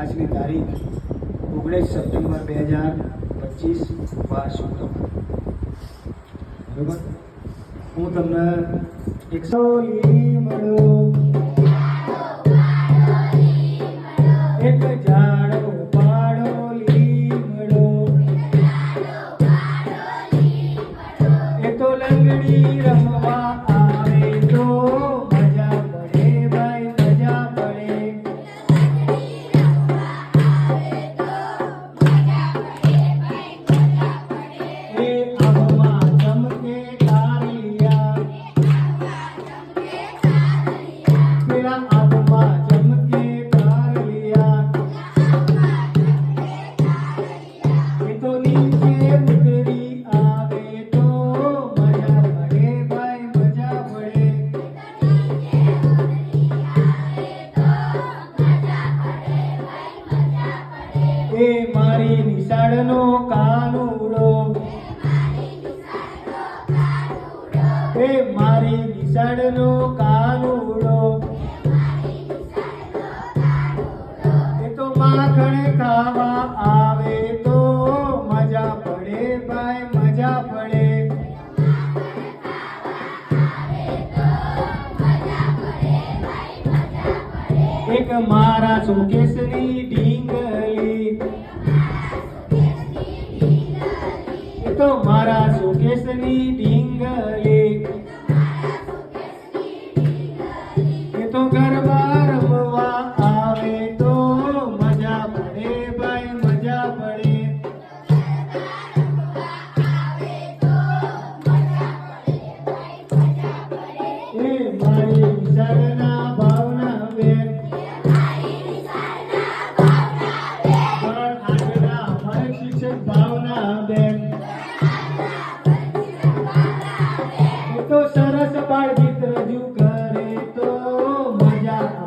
આજની તારીખ ઓગણીસ સપ્ટેમ્બર બે હજાર પચીસ વાર શુક્રવાર બરોબર હું તમને એકસો ડાળનો કાનોડો એ મારી નિશાળનો કાનોડો એ મારી નિશાળનો કાનોડો એ તો માખણ કાવા આવે તો મજા પડે ભાઈ મજા પડે માખણ કાવા આવે તો મજા પડે ભાઈ મજા પડે એક મારા સુકેશની તો મારા સુકેશની ટીમ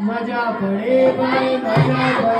मजा पड़े भाई मजा